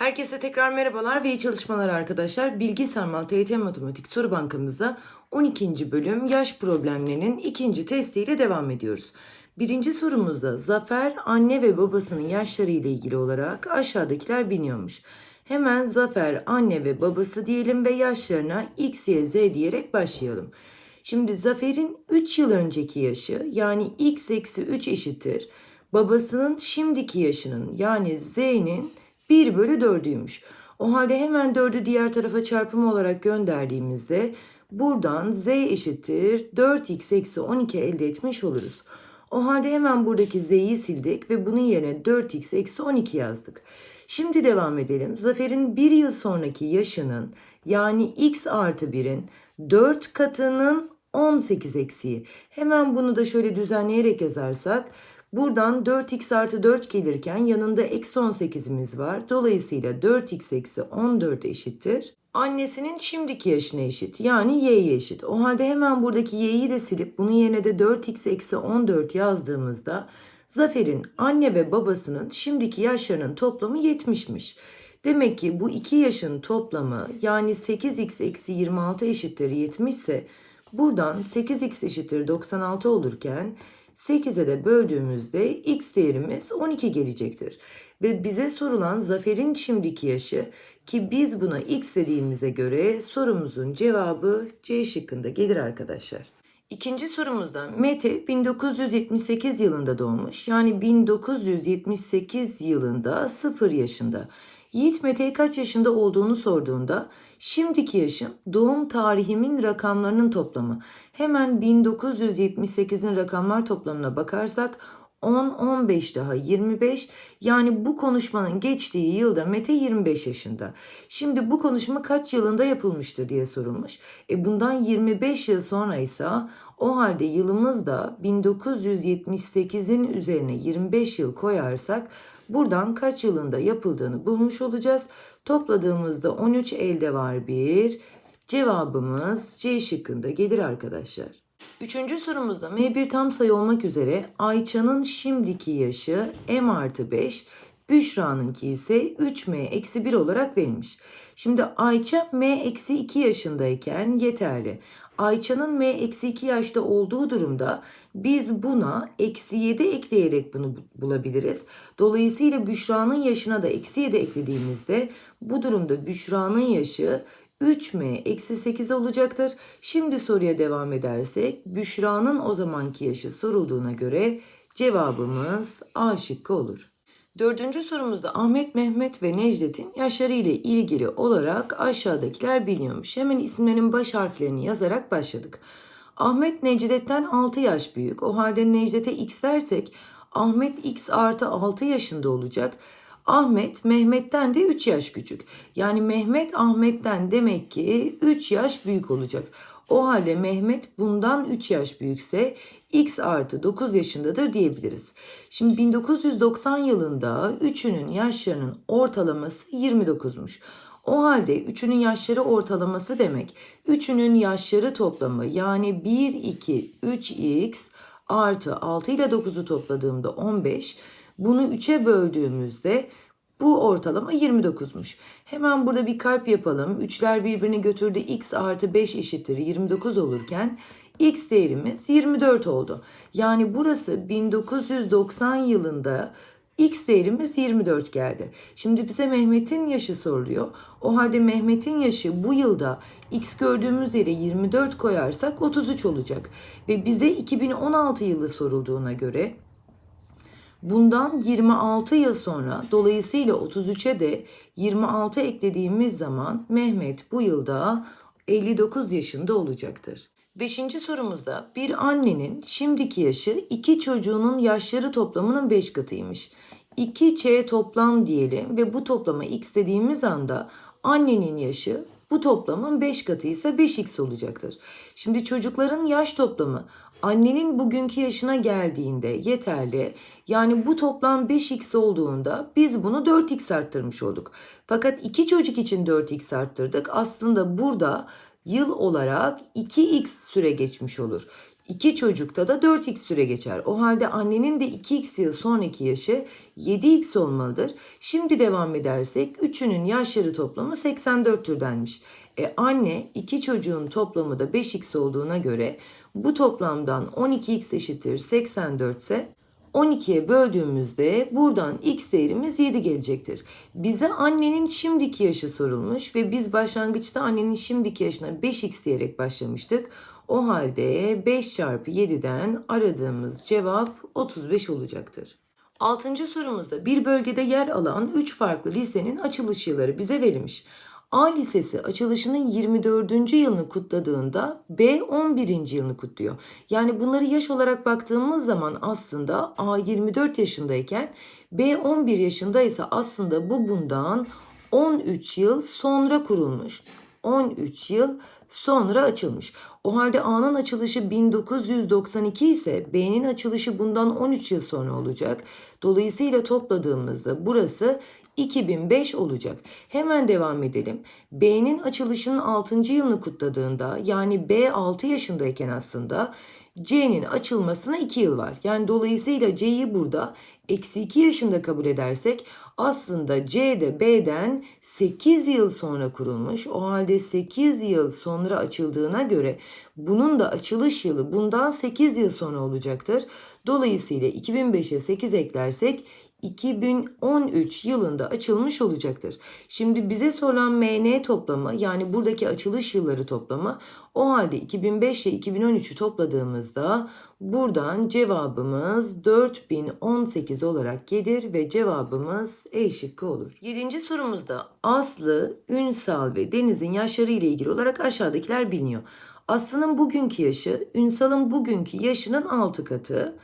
Herkese tekrar merhabalar ve iyi çalışmalar arkadaşlar. Bilgi Sarmal TYT Matematik Soru Bankamızda 12. bölüm yaş problemlerinin ikinci testiyle devam ediyoruz. Birinci sorumuzda Zafer anne ve babasının yaşları ile ilgili olarak aşağıdakiler biniyormuş. Hemen Zafer anne ve babası diyelim ve yaşlarına x, y, z diyerek başlayalım. Şimdi Zafer'in 3 yıl önceki yaşı yani x eksi 3 eşittir. Babasının şimdiki yaşının yani z'nin 1 bölü 4'üymüş. O halde hemen 4'ü diğer tarafa çarpım olarak gönderdiğimizde buradan z eşittir 4x eksi 12 elde etmiş oluruz. O halde hemen buradaki z'yi sildik ve bunun yerine 4x eksi 12 yazdık. Şimdi devam edelim. Zafer'in bir yıl sonraki yaşının yani x artı 1'in 4 katının 18 eksiği. Hemen bunu da şöyle düzenleyerek yazarsak buradan 4x artı 4 gelirken yanında eksi 18'imiz var. Dolayısıyla 4x eksi 14 eşittir. Annesinin şimdiki yaşına eşit yani y'ye eşit. O halde hemen buradaki y'yi de silip bunun yerine de 4x eksi 14 yazdığımızda Zafer'in anne ve babasının şimdiki yaşlarının toplamı 70'miş. Demek ki bu iki yaşın toplamı yani 8x eksi 26 eşittir 70 ise buradan 8x eşittir 96 olurken 8'e de böldüğümüzde x değerimiz 12 gelecektir. Ve bize sorulan Zafer'in şimdiki yaşı ki biz buna x dediğimize göre sorumuzun cevabı C şıkkında gelir arkadaşlar. İkinci sorumuzda Mete 1978 yılında doğmuş. Yani 1978 yılında 0 yaşında. Yiğit Mete'ye kaç yaşında olduğunu sorduğunda şimdiki yaşım doğum tarihimin rakamlarının toplamı. Hemen 1978'in rakamlar toplamına bakarsak 10, 15 daha 25 yani bu konuşmanın geçtiği yılda Mete 25 yaşında. Şimdi bu konuşma kaç yılında yapılmıştır diye sorulmuş. E bundan 25 yıl sonra ise o halde yılımız da 1978'in üzerine 25 yıl koyarsak buradan kaç yılında yapıldığını bulmuş olacağız. Topladığımızda 13 elde var bir. Cevabımız C şıkkında gelir arkadaşlar. Üçüncü sorumuzda M1 tam sayı olmak üzere Ayça'nın şimdiki yaşı M artı 5, Büşra'nınki ise 3M eksi 1 olarak verilmiş. Şimdi Ayça M eksi 2 yaşındayken yeterli. Ayça'nın M eksi 2 yaşta olduğu durumda biz buna eksi 7 ekleyerek bunu bulabiliriz. Dolayısıyla Büşra'nın yaşına da eksi 7 eklediğimizde bu durumda Büşra'nın yaşı 3m eksi 8 olacaktır. Şimdi soruya devam edersek Büşra'nın o zamanki yaşı sorulduğuna göre cevabımız A şıkkı olur. Dördüncü sorumuzda Ahmet, Mehmet ve Necdet'in yaşları ile ilgili olarak aşağıdakiler biliniyormuş. Hemen isimlerin baş harflerini yazarak başladık. Ahmet Necdet'ten 6 yaş büyük. O halde Necdet'e x dersek Ahmet x artı 6 yaşında olacak. Ahmet Mehmet'ten de 3 yaş küçük. Yani Mehmet Ahmet'ten demek ki 3 yaş büyük olacak. O halde Mehmet bundan 3 yaş büyükse x artı 9 yaşındadır diyebiliriz. Şimdi 1990 yılında üçünün yaşlarının ortalaması 29'muş. O halde üçünün yaşları ortalaması demek. Üçünün yaşları toplamı yani 1, 2, 3x artı 6 ile 9'u topladığımda 15. Bunu 3'e böldüğümüzde bu ortalama 29'muş. Hemen burada bir kalp yapalım. 3'ler birbirini götürdü. x artı 5 eşittir 29 olurken x değerimiz 24 oldu. Yani burası 1990 yılında x değerimiz 24 geldi. Şimdi bize Mehmet'in yaşı soruluyor. O halde Mehmet'in yaşı bu yılda x gördüğümüz yere 24 koyarsak 33 olacak. Ve bize 2016 yılı sorulduğuna göre Bundan 26 yıl sonra dolayısıyla 33'e de 26 eklediğimiz zaman Mehmet bu yılda 59 yaşında olacaktır. Beşinci sorumuzda bir annenin şimdiki yaşı iki çocuğunun yaşları toplamının 5 katıymış. 2ç toplam diyelim ve bu toplama x dediğimiz anda annenin yaşı bu toplamın 5 katı ise 5x olacaktır. Şimdi çocukların yaş toplamı annenin bugünkü yaşına geldiğinde yeterli. Yani bu toplam 5x olduğunda biz bunu 4x arttırmış olduk. Fakat iki çocuk için 4x arttırdık. Aslında burada yıl olarak 2x süre geçmiş olur. İki çocukta da 4x süre geçer. O halde annenin de 2x yıl sonraki yaşı 7x olmalıdır. Şimdi devam edersek üçünün yaşları toplamı 84'tür denmiş. E anne iki çocuğun toplamı da 5x olduğuna göre bu toplamdan 12x eşittir 84 ise 12'ye böldüğümüzde buradan x değerimiz 7 gelecektir. Bize annenin şimdiki yaşı sorulmuş ve biz başlangıçta annenin şimdiki yaşına 5x diyerek başlamıştık. O halde 5 çarpı 7'den aradığımız cevap 35 olacaktır. Altıncı sorumuzda bir bölgede yer alan 3 farklı lisenin açılış yılları bize verilmiş. A Lisesi açılışının 24. yılını kutladığında B 11. yılını kutluyor. Yani bunları yaş olarak baktığımız zaman aslında A 24 yaşındayken B 11 yaşındaysa aslında bu bundan 13 yıl sonra kurulmuş. 13 yıl sonra açılmış. O halde A'nın açılışı 1992 ise B'nin açılışı bundan 13 yıl sonra olacak. Dolayısıyla topladığımızda burası 2005 olacak. Hemen devam edelim. B'nin açılışının 6. yılını kutladığında yani B 6 yaşındayken aslında C'nin açılmasına 2 yıl var. Yani dolayısıyla C'yi burada eksi 2 yaşında kabul edersek aslında C de B'den 8 yıl sonra kurulmuş. O halde 8 yıl sonra açıldığına göre bunun da açılış yılı bundan 8 yıl sonra olacaktır. Dolayısıyla 2005'e 8 eklersek 2013 yılında açılmış olacaktır. Şimdi bize sorulan MN toplamı yani buradaki açılış yılları toplamı o halde 2005 ile 2013'ü topladığımızda buradan cevabımız 4018 olarak gelir ve cevabımız E şıkkı olur. 7. sorumuzda Aslı, Ünsal ve Deniz'in yaşları ile ilgili olarak aşağıdakiler biliniyor. Aslı'nın bugünkü yaşı Ünsal'ın bugünkü yaşının 6 katı.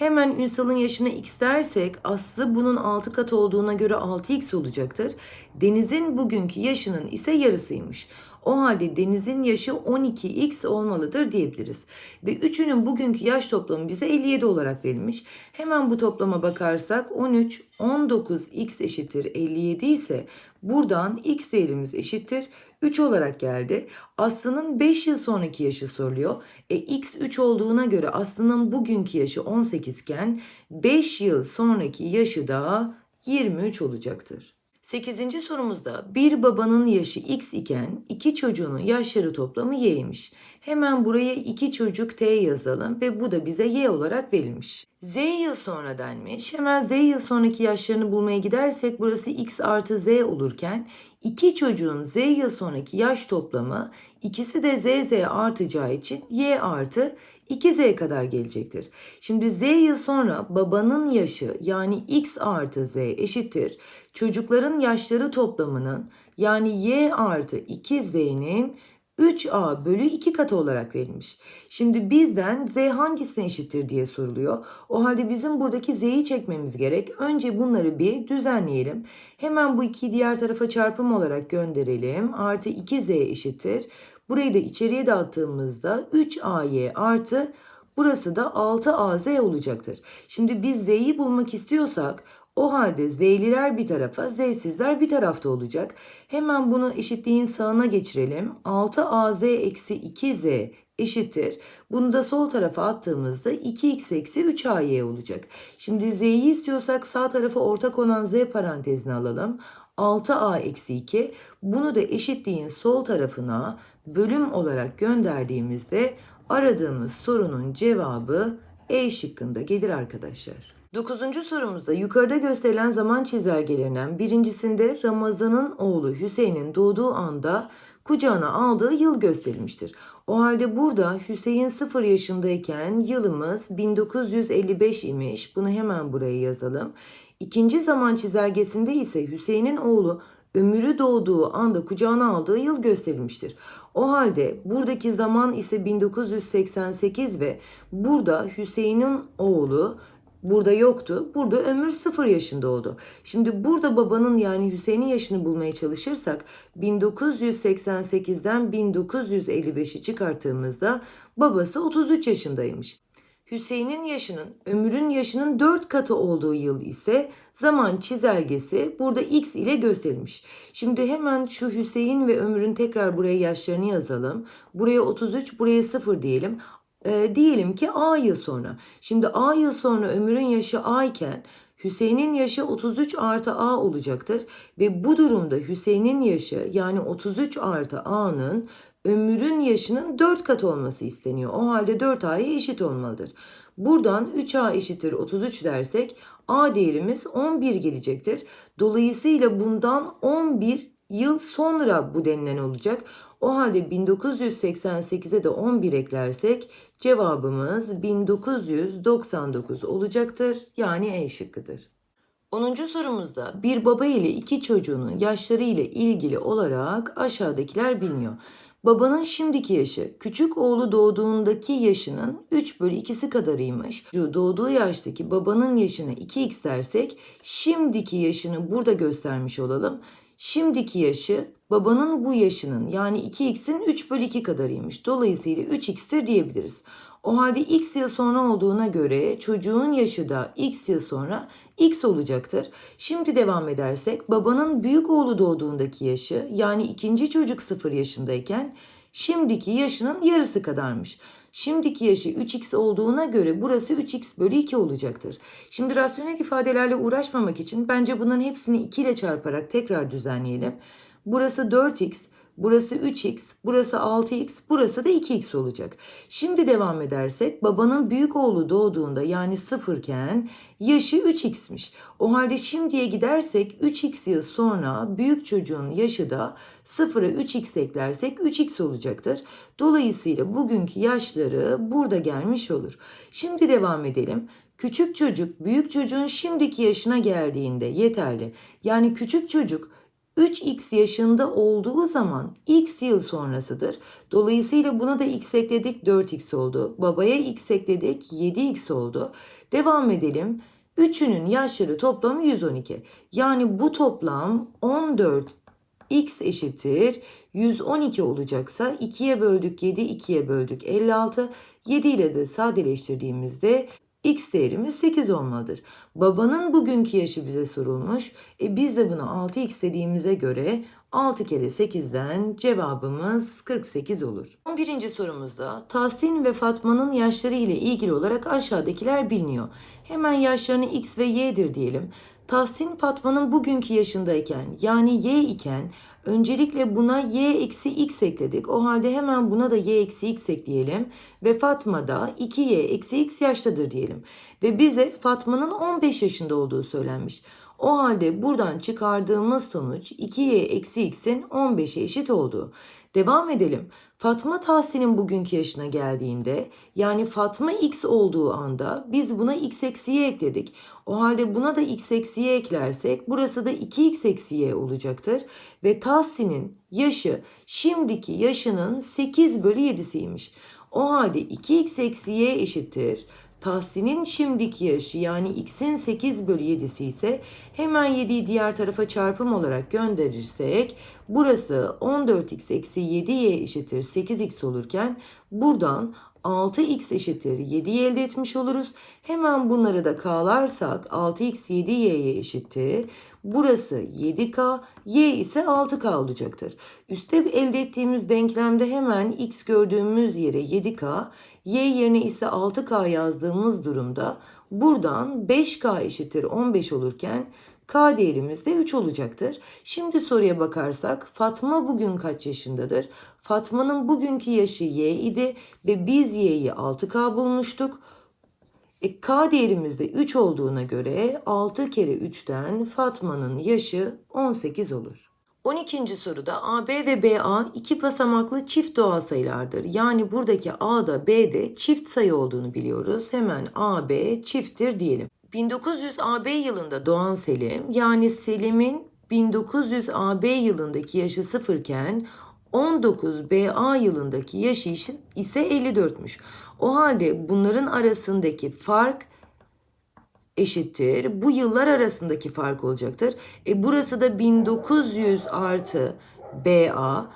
Hemen Ünsal'ın yaşına x dersek Aslı bunun 6 katı olduğuna göre 6x olacaktır. Deniz'in bugünkü yaşının ise yarısıymış. O halde Deniz'in yaşı 12x olmalıdır diyebiliriz. Ve üçünün bugünkü yaş toplamı bize 57 olarak verilmiş. Hemen bu toplama bakarsak 13, 19x eşittir 57 ise buradan x değerimiz eşittir 3 olarak geldi. Aslı'nın 5 yıl sonraki yaşı soruluyor. E x 3 olduğuna göre Aslı'nın bugünkü yaşı 18 iken 5 yıl sonraki yaşı da 23 olacaktır. 8. sorumuzda bir babanın yaşı x iken iki çocuğunun yaşları toplamı y'ymiş. Hemen buraya iki çocuk t yazalım ve bu da bize y olarak verilmiş. Z yıl sonra denmiş. Hemen z yıl sonraki yaşlarını bulmaya gidersek burası x artı z olurken iki çocuğun z yıl sonraki yaş toplamı ikisi de z z artacağı için y artı 2z kadar gelecektir. Şimdi z yıl sonra babanın yaşı yani x artı z eşittir. Çocukların yaşları toplamının yani y artı 2z'nin 3a bölü 2 katı olarak verilmiş. Şimdi bizden z hangisine eşittir diye soruluyor. O halde bizim buradaki z'yi çekmemiz gerek. Önce bunları bir düzenleyelim. Hemen bu 2'yi diğer tarafa çarpım olarak gönderelim. Artı 2z eşittir. Burayı da içeriye dağıttığımızda 3ay artı burası da 6az olacaktır. Şimdi biz z'yi bulmak istiyorsak o halde z'liler bir tarafa, z'sizler bir tarafta olacak. Hemen bunu eşitliğin sağına geçirelim. 6az eksi 2z eşittir. Bunu da sol tarafa attığımızda 2x eksi 3ay olacak. Şimdi z'yi istiyorsak sağ tarafa ortak olan z parantezine alalım. 6a eksi 2. Bunu da eşitliğin sol tarafına bölüm olarak gönderdiğimizde aradığımız sorunun cevabı E şıkkında gelir arkadaşlar. Dokuzuncu sorumuzda yukarıda gösterilen zaman çizelgelerinden birincisinde Ramazan'ın oğlu Hüseyin'in doğduğu anda kucağına aldığı yıl gösterilmiştir. O halde burada Hüseyin 0 yaşındayken yılımız 1955 imiş. Bunu hemen buraya yazalım. İkinci zaman çizelgesinde ise Hüseyin'in oğlu ömürü doğduğu anda kucağına aldığı yıl gösterilmiştir. O halde buradaki zaman ise 1988 ve burada Hüseyin'in oğlu burada yoktu. Burada ömür 0 yaşında oldu. Şimdi burada babanın yani Hüseyin'in yaşını bulmaya çalışırsak 1988'den 1955'i çıkarttığımızda babası 33 yaşındaymış. Hüseyin'in yaşının ömrün yaşının 4 katı olduğu yıl ise zaman çizelgesi burada x ile gösterilmiş. Şimdi hemen şu Hüseyin ve ömrün tekrar buraya yaşlarını yazalım. Buraya 33, buraya 0 diyelim. Ee, diyelim ki A yıl sonra. Şimdi A yıl sonra Ömür'ün yaşı A iken Hüseyin'in yaşı 33 artı A olacaktır. Ve bu durumda Hüseyin'in yaşı yani 33 artı A'nın Ömür'ün yaşının 4 katı olması isteniyor. O halde 4A'ya eşit olmalıdır. Buradan 3A eşittir 33 dersek A değerimiz 11 gelecektir. Dolayısıyla bundan 11 yıl sonra bu denilen olacak. O halde 1988'e de 11 eklersek cevabımız 1999 olacaktır. Yani E şıkkıdır. 10. sorumuzda bir baba ile iki çocuğunun yaşları ile ilgili olarak aşağıdakiler biliniyor. Babanın şimdiki yaşı küçük oğlu doğduğundaki yaşının 3 bölü 2'si kadarıymış. Doğduğu yaştaki babanın yaşına 2x dersek şimdiki yaşını burada göstermiş olalım. Şimdiki yaşı babanın bu yaşının yani 2x'in 3 bölü 2 kadarıymış. Dolayısıyla 3x'tir diyebiliriz. O halde x yıl sonra olduğuna göre çocuğun yaşı da x yıl sonra x olacaktır. Şimdi devam edersek babanın büyük oğlu doğduğundaki yaşı yani ikinci çocuk 0 yaşındayken şimdiki yaşının yarısı kadarmış. Şimdiki yaşı 3x olduğuna göre burası 3x bölü 2 olacaktır. Şimdi rasyonel ifadelerle uğraşmamak için bence bunların hepsini 2 ile çarparak tekrar düzenleyelim. Burası 4x, burası 3x, burası 6x, burası da 2x olacak. Şimdi devam edersek babanın büyük oğlu doğduğunda yani 0 iken yaşı 3x'miş. O halde şimdiye gidersek 3x yıl sonra büyük çocuğun yaşı da 0'a 3x eklersek 3x olacaktır. Dolayısıyla bugünkü yaşları burada gelmiş olur. Şimdi devam edelim. Küçük çocuk büyük çocuğun şimdiki yaşına geldiğinde yeterli. Yani küçük çocuk 3x yaşında olduğu zaman x yıl sonrasıdır. Dolayısıyla buna da x ekledik 4x oldu. Babaya x ekledik 7x oldu. Devam edelim. Üçünün yaşları toplamı 112. Yani bu toplam 14 x eşittir 112 olacaksa 2'ye böldük 7, 2'ye böldük 56. 7 ile de sadeleştirdiğimizde x değerimiz 8 olmalıdır. Babanın bugünkü yaşı bize sorulmuş. E biz de buna 6x dediğimize göre 6 kere 8'den cevabımız 48 olur. 11. sorumuzda Tahsin ve Fatma'nın yaşları ile ilgili olarak aşağıdakiler biliniyor. Hemen yaşlarını x ve y'dir diyelim. Tahsin Fatma'nın bugünkü yaşındayken yani y iken öncelikle buna y eksi x ekledik. O halde hemen buna da y eksi x ekleyelim. Ve Fatma da 2y eksi x yaştadır diyelim. Ve bize Fatma'nın 15 yaşında olduğu söylenmiş. O halde buradan çıkardığımız sonuç 2y eksi x'in 15'e eşit olduğu. Devam edelim. Fatma Tahsin'in bugünkü yaşına geldiğinde yani Fatma x olduğu anda biz buna x eksi y ekledik. O halde buna da x eksi y eklersek burası da 2x eksi y olacaktır. Ve Tahsin'in yaşı şimdiki yaşının 8 bölü 7'siymiş. O halde 2x eksi y eşittir. Tahsin'in şimdiki yaşı yani x'in 8 bölü 7'si ise hemen 7'yi diğer tarafa çarpım olarak gönderirsek burası 14x eksi 7y eşittir 8x olurken buradan 6x eşittir 7'yi elde etmiş oluruz. Hemen bunları da k'larsak 6x 7y'ye eşittir. Burası 7k, y ise 6k olacaktır. Üste elde ettiğimiz denklemde hemen x gördüğümüz yere 7k, y yerine ise 6k yazdığımız durumda buradan 5k eşittir 15 olurken K değerimiz de 3 olacaktır. Şimdi soruya bakarsak Fatma bugün kaç yaşındadır? Fatma'nın bugünkü yaşı Y idi ve biz Y'yi 6K bulmuştuk. E, K değerimiz de 3 olduğuna göre 6 kere 3'ten Fatma'nın yaşı 18 olur. 12. soruda AB ve BA iki basamaklı çift doğal sayılardır. Yani buradaki A'da B'de çift sayı olduğunu biliyoruz. Hemen AB çifttir diyelim. 1900 AB yılında doğan Selim yani Selim'in 1900 AB yılındaki yaşı sıfırken 19 BA yılındaki yaşı ise 54'müş. O halde bunların arasındaki fark eşittir. Bu yıllar arasındaki fark olacaktır. E burası da 1900 artı BA.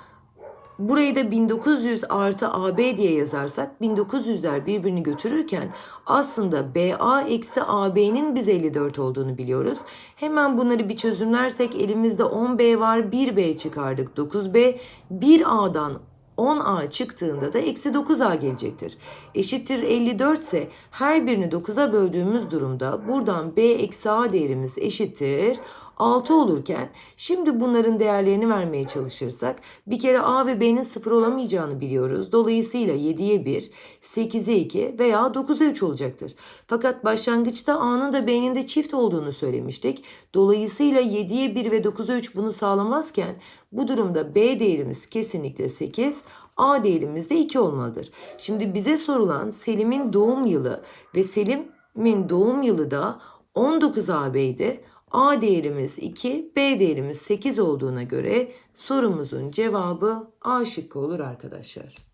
Burayı da 1900 artı AB diye yazarsak 1900'ler birbirini götürürken aslında BA eksi AB'nin biz 54 olduğunu biliyoruz. Hemen bunları bir çözümlersek elimizde 10B var 1B çıkardık 9B. 1A'dan 10A çıktığında da eksi 9A gelecektir. Eşittir 54 ise her birini 9'a böldüğümüz durumda buradan B eksi A değerimiz eşittir 6 olurken şimdi bunların değerlerini vermeye çalışırsak bir kere A ve B'nin 0 olamayacağını biliyoruz. Dolayısıyla 7'ye 1, 8'e 2 veya 9'a 3 olacaktır. Fakat başlangıçta A'nın da B'nin de çift olduğunu söylemiştik. Dolayısıyla 7'ye 1 ve 9'a 3 bunu sağlamazken bu durumda B değerimiz kesinlikle 8, A değerimiz de 2 olmalıdır. Şimdi bize sorulan Selim'in doğum yılı ve Selim'in doğum yılı da 19 AB'ydi. A değerimiz 2, B değerimiz 8 olduğuna göre sorumuzun cevabı A şıkkı olur arkadaşlar.